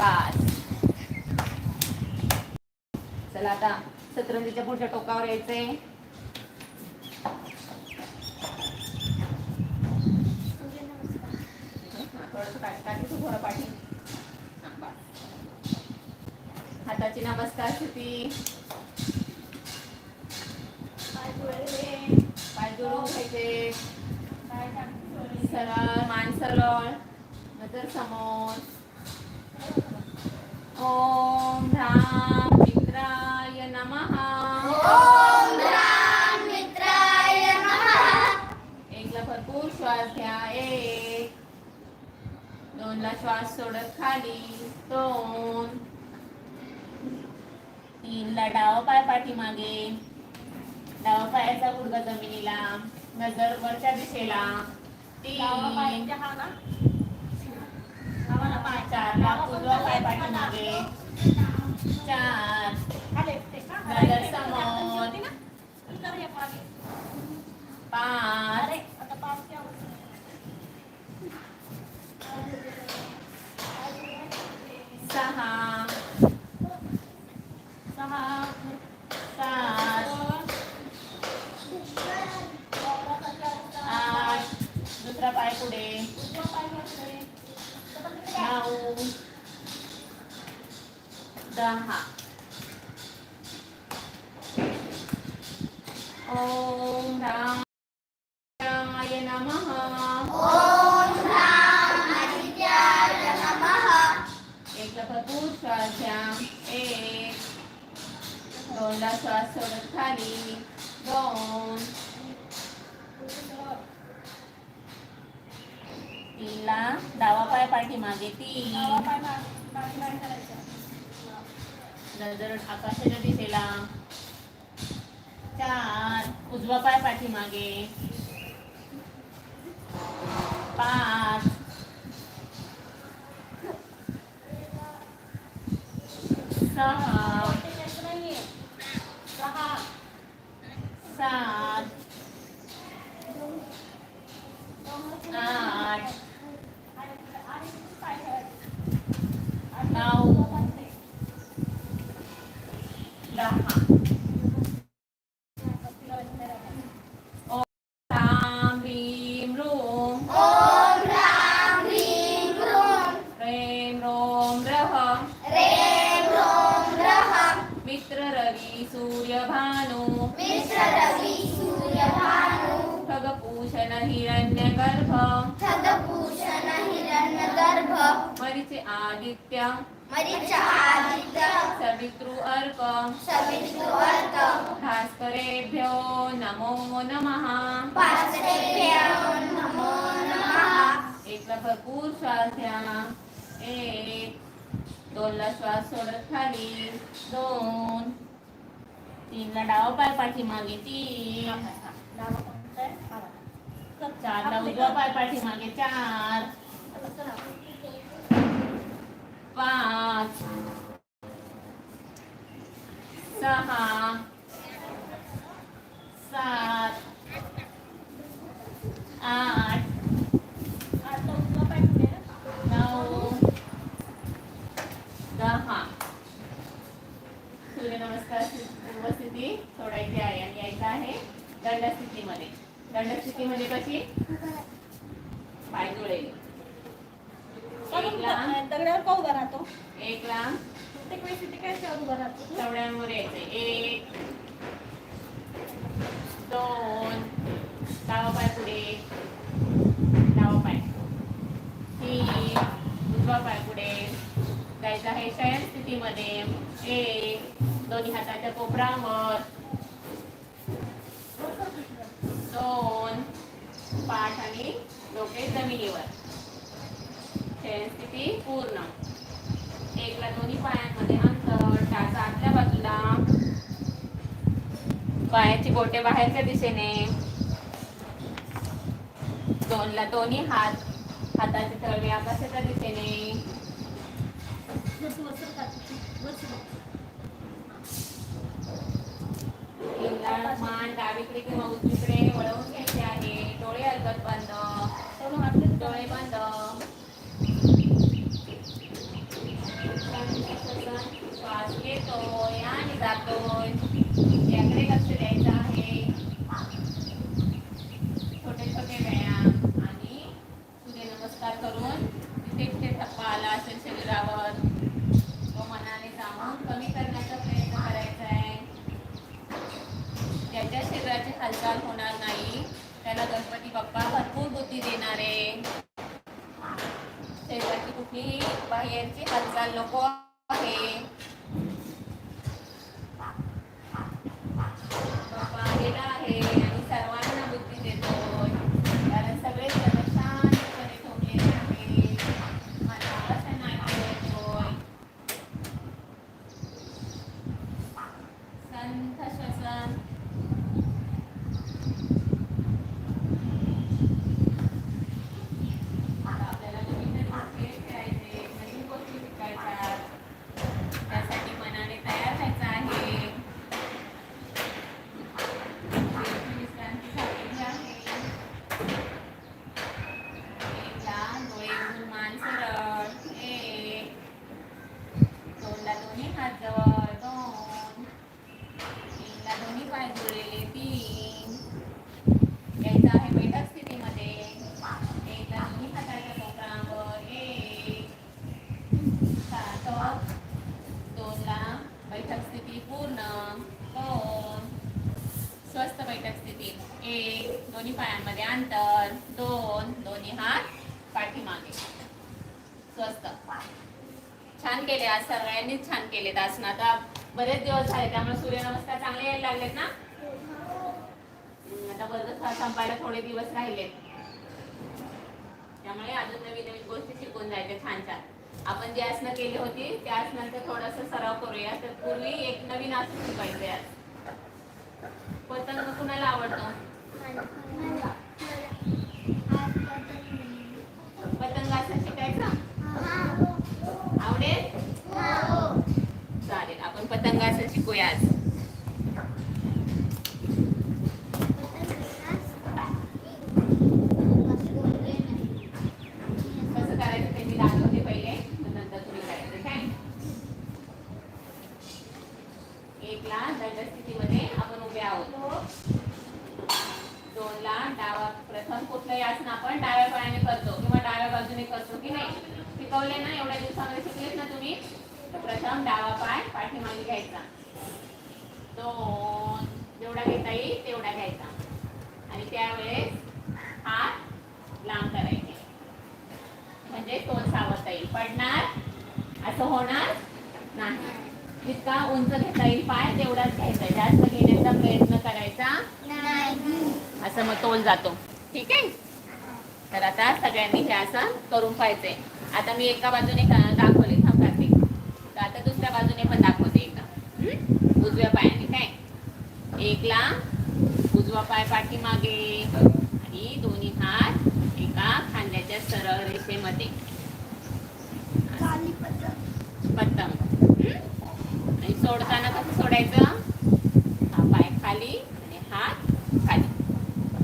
बास. चला आता सतरंजीच्या पुढच्या टोकावर यायचंय. थोडंसं थोडं पाठी. हाताची नमस्कार स्थिती पाय जोडून घ्यायचे सरळ मान सरळ. नजर समोर. ओम ह्राम मित्राय नमः। एकला भरपूर श्वास घ्या एक. दोनला श्वास सोडत खाली दोन. तीनला डावा पाय पाठीमागे. डावा पायाचा गुडघा जमिनीला नजर वरच्या दिशेला. तीन. चारला उजवा पाय पाठीमागे चार नजर समोर पाच श्वास घ्या एक दोनला श्वास सोडत खाली. दोन. तीनला डावा पाय पाठी मागे तीन. नजर आकाशाच्या दिशेला. चार. उजवा पाय पाठी मागे पाच. Sahab. Ah, Sahab. मरीचे Aditya. Savitr अर्क भास्करेभ्यो नमो नमः। एकला भरपूर श्वास घ्या एक दोनला श्वास सोडत खाली। दोन तीनला डावा पाय पाठीमागे तीन। चारला उजवा पाय पाठीमागे चार। पाच सहा सात आठ नऊ दहा सूर्यनमस्कार पूर्वस्थिती सोडायची आहे आणि यायचं आहे दंडस्थितीमध्ये दंडस्थितीमध्ये कशी पाय जुळेल दगडावर का उभा राहतो एक लांब प्रत्येक वेळेस तिथे काय उभा राहतो चवड्यांवर यायचं एक दोन डावा पाय पुढे डावा पाय तीन उजवा पाय पुढे जायचं आहे शयन स्थितीमध्ये दोन्ही हाताच्या कोपरावर दोन पाठ आणि डोके जमिनीवर. स्थिती पूर्ण. एकला दोन्ही पायांमध्ये अंतर टाचा आतल्या बाजूला. पायाची बोटे बाहेरच्या दिशेने. दोनला दोन्ही हात. हाताचे तळवे आकाशाच्या दिशेने तीनला मान डावीकडे किंवा उजवीकडे वळवून घ्यायचे आहे डोळे अलगद बंद डोळे बंद आला असेल शरीरावर तो मनाने जाणून कमी करण्याचा प्रयत्न करायचा आहे ज्याच्या शरीराची हालचाल होणार नाही. त्याला गणपती बाप्पा भरपूर बुद्धी देणार. आहे शरीराची कुठलीही बाहेरची हालचाल नको आहे बाप्पा आलेला आहे आणि सर्वांना बुद्धी देतोय कारण सगळे जण शांतपणे झोपलेले आहे मला असं नाही येतोय संथ श्वसन आता आपल्याला नवीन नवीन खेळ खेळायचे नवीन गोष्टी शिकायच्या त्यासाठी मनाने तयार व्हायचं आहे देवाची विश्रांती झालेली आहे एकदा डोळे उघडून मान सरळ एक दोनला दोन्ही हात जवळ दोन तीनला दोन्ही पाय जुळलेले तीन यायचं आहे बैठक स्थितीमध्ये एकला दोन्ही हाताच्या कोपरावर एक सात दोनला बैठक स्थिती पूर्ण. दोन. स्वस्त बैठक स्थिती. एक दोन्ही पायांमध्ये अंतर. दोन दोन्ही हात पाठीमागे. स्वस्त छान केले आज सगळ्यांनीच छान केलेत आसन आता बरेच दिवस झाले त्यामुळे सूर्यनमस्कार चांगले यायला लागलेत ना? आता बरं संपायला थोडे दिवस राहिलेत. त्यामुळे अजून नवीन नवीन गोष्टी शिकून जायचे छान छान. आपण जे आसनं केली होती त्या आसनांचा थोडासा सराव करूया. तर पूर्वी एक नवीन आसन शिकायचं आज. पतंग कुणाला आवडतो पतंग आसन शिकायचं आवडेल चालेल आपण पतंगासन शिकूया आज कसं करायचं ते मी दाखवते पहिले मग नंतर तुम्ही करायचं काय एकला दंड स्थितीमध्ये आपण उभे आहोत दोनला डावा प्रथम कुठलंही आसन आपण डाव्या पायाने करतो किंवा डाव्या बाजूने करतो की नाही शिकवले ना एवढ्या दिवसामध्ये शिकलेत ना तुम्ही तर प्रथम डावा पाय पाठीमागे घ्यायचा. दोन जेवढा घेता येईल तेवढा घ्यायचा. आणि त्यावेळेस हात लांब करायचे. म्हणजे तोल सावरता येईल. पडणार असं होणार नाही. जितका उंच घेता येईल पाय तेवढाच घ्यायचा. जास्त घेण्याचा प्रयत्न करायचा असं मग तोल जातो. ठीक आहे? तर आता सगळ्यांनी हे असं करून पाहिजे आता मी एका बाजूने दाखवले थांब कार्तिक. तर आता दुसऱ्या बाजूने पण दाखवते एका? उजव्या पायाने काय? एकला उजवा पाय पाठीमागे. आणि दोन्ही हात एका खांद्याच्या सरळ रेषेमध्ये. पतंग? आणि सोडताना कसं सोडायचं? हा पाय खाली आणि हात खाली.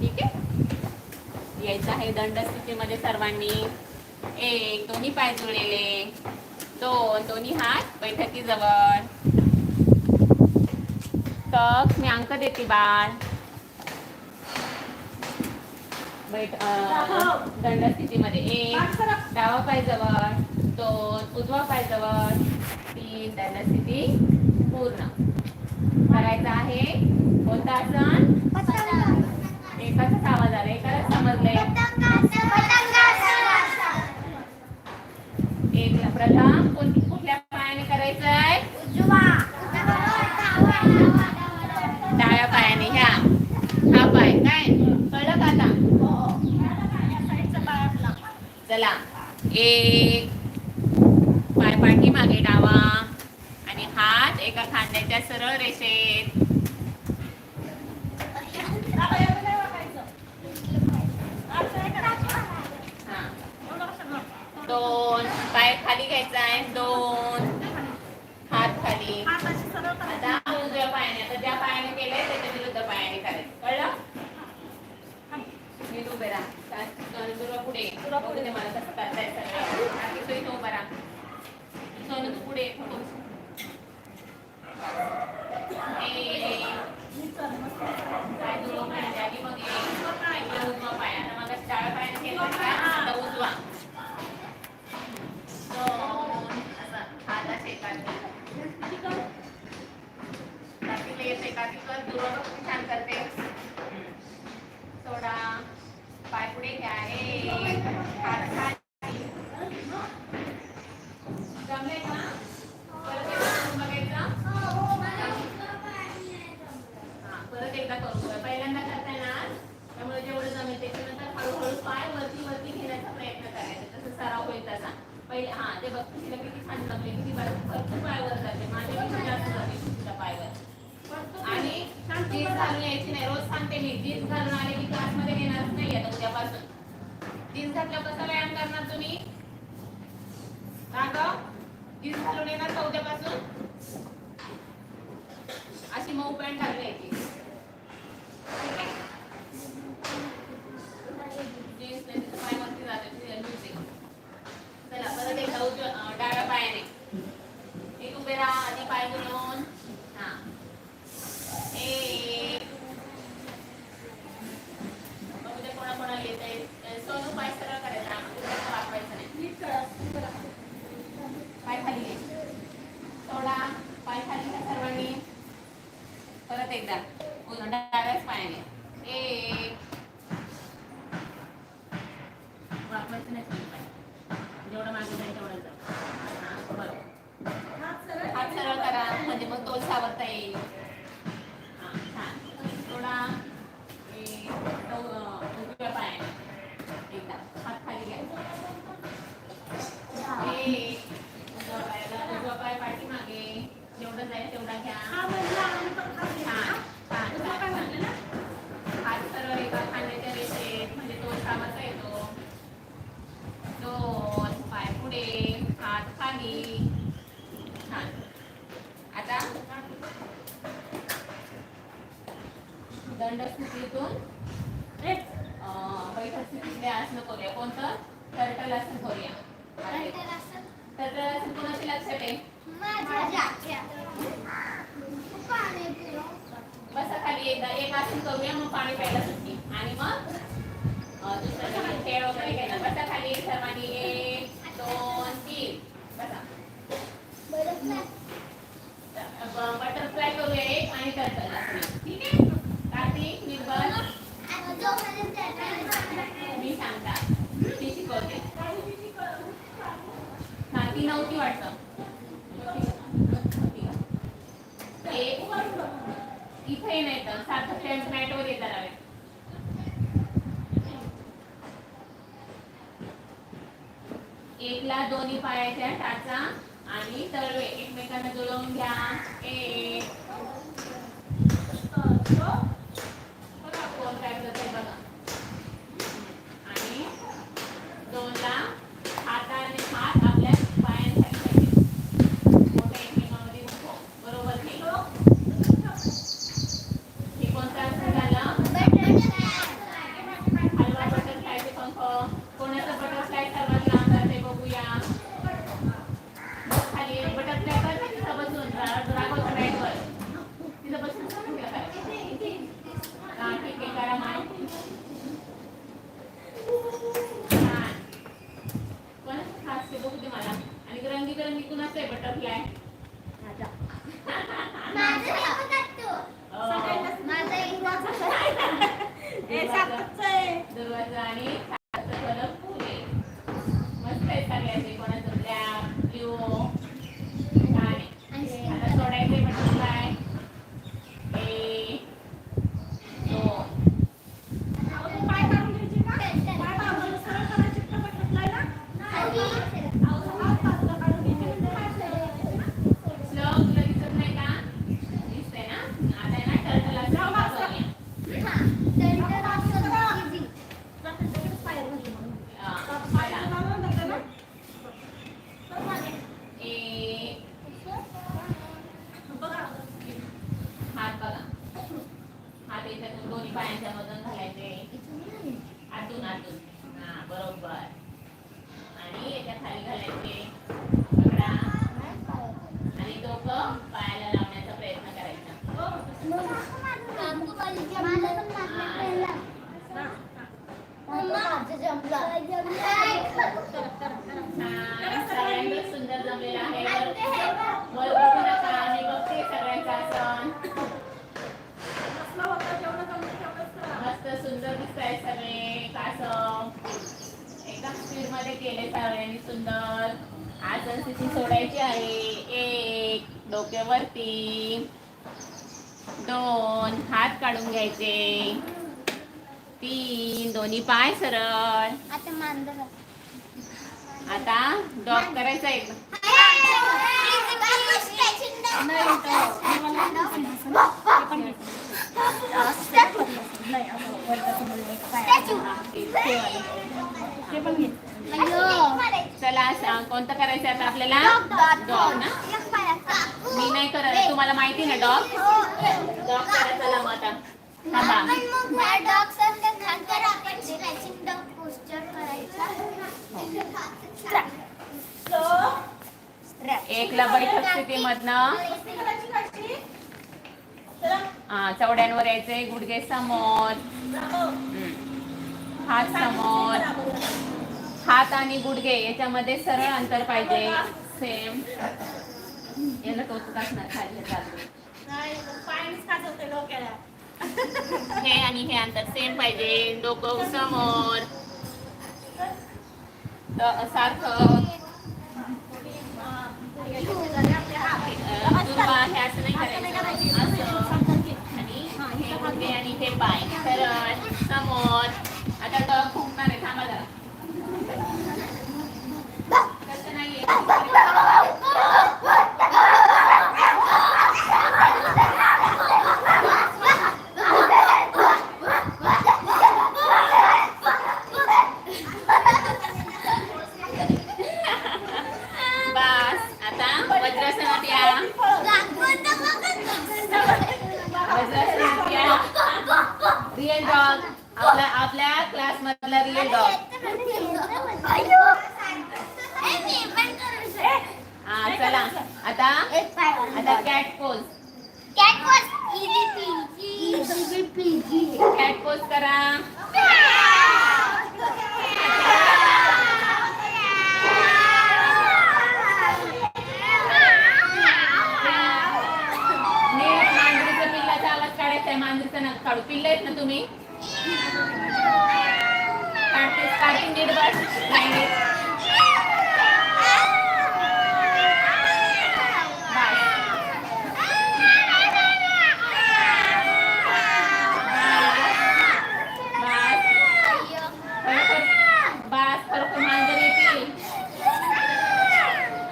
ठीक आहे? यायचं आहे दंड स्थितीमध्ये सर्वांनी. एक दोन्ही पाय जुळलेले. दोन दोन्ही हात बैठकीजवळ तक मी अंक देते बाळ. बैठ दंड स्थितीमध्ये एक डावा पाय जवळ. दोन उजवा पाय जवळ. तीन दंड स्थिती पूर्ण. करायचं आहे. कोणतं आसन? एकाच आवाज आला. एकाला समजलंय एक प्रथम कोणती कुठल्या पायाने करायचंय? डाव्या पायाने ह्या. हा पाय काय? कळलं का आता? चला. एक. पाय पाठी मागे डावा. आणि हात एका खांद्याच्या सरळ रेषेत हा दोन. पाय खाली घ्यायचा आहे. दोन. हात खाली. आता उजव्या पायाने आता ज्या पायाने केलंय त्याच्या विरुद्ध पायाने करायचं कळलं? मी उभे राहा. तुला पुढे. तुला पुढे. मला कसं करता येईल सगळं उभा राहा. सोनू तू पुढे हा ते बघ तिला किती छान आणि जीन्स घालून यायची नाही रोज सांगते मी जीन्स घालून आले की क्लासमध्ये येणारच नाही आता उद्यापासून. जीन्स घातल्या कसा व्यायाम करणार तुम्ही? का जीन्स घालून येणार का उद्यापासून? टरटलासन करूया टरटलासन कोणाच्या लक्षात आहे एक आसन करूया मग पाणी प्यायला सुटते आणि मग दुसरं खेळ वगैरे इथे नाही तर सात फ्रंट मॅट वर येणार आहे एकला दोन्ही पायाच्या टाचा आणि तळवे. एकमेकांना जुळवून घ्या. एक. हात बघा. हात इथे दोन्ही पायांच्या मधून घालायचे. आतून आतून. हा बरोबर. केले सगळ्यांनी सुंदर. आसन स्थिती सोडायची आहे. एक डोक्यावरती. दोन हात काढून घ्यायचे. तीन दोन्ही पाय सरळ. आता मांजर आता डॉग करायचा एक. नाही ते पण घे. एक चला सांग कोणतं करायचं आता आपल्याला? डॉग ना? मी नाही करत तुम्हाला माहिती ना डॉग डॉग करा चला मग आता. थांबा. एकला बैठक स्थितीमधनं हा चवड्यांवर यायचे गुडघे समोर. हात समोर. हात आणि गुडघे याच्यामध्ये सरळ अंतर पाहिजे. सेम याला कौतुक असणार खाली हे आणि हे अंतर सेम पाहिजे. डोकं समोर. सारखं. अं, हे असं नाही करायचं. आणि हे पाय सरळ समोर आता डॉग फुंकणार आहे थांबा जरा तसं नाहीये मधला रिअल डॉग हा चला आता आता कॅट पोज कॅट पोज करा नीट मांजरीचं पिल्लाचा आवाज काढायचा आहे मांजरीचं नका काढू. पिल्ल आहेत ना तुम्ही? काढते काढते नीट बस नाही नीट बस बस खरोखर बस खरोखर मांजर येतील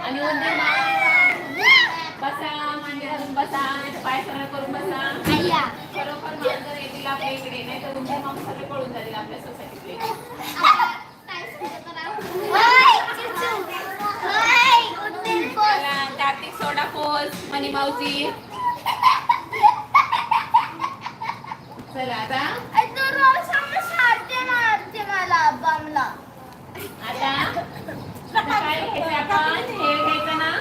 आणि उंदीर मा- बसा मांडी घालून बसा नाहीतर पाय सरळ करून बसा खरोखर मांजर येतील आपल्या इकडे नाही तर उंदीर मामा सगळे पळून जातील आपल्या मावची चला आता. आता काय घ्यायचं आपण? खेळ घ्यायचं ना?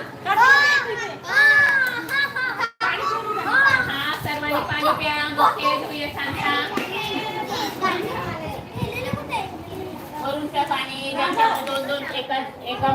हा सर्वांनी पाणी प्या. मग घेऊया छान छान वरून त्या पाणी दोन दोन एका एका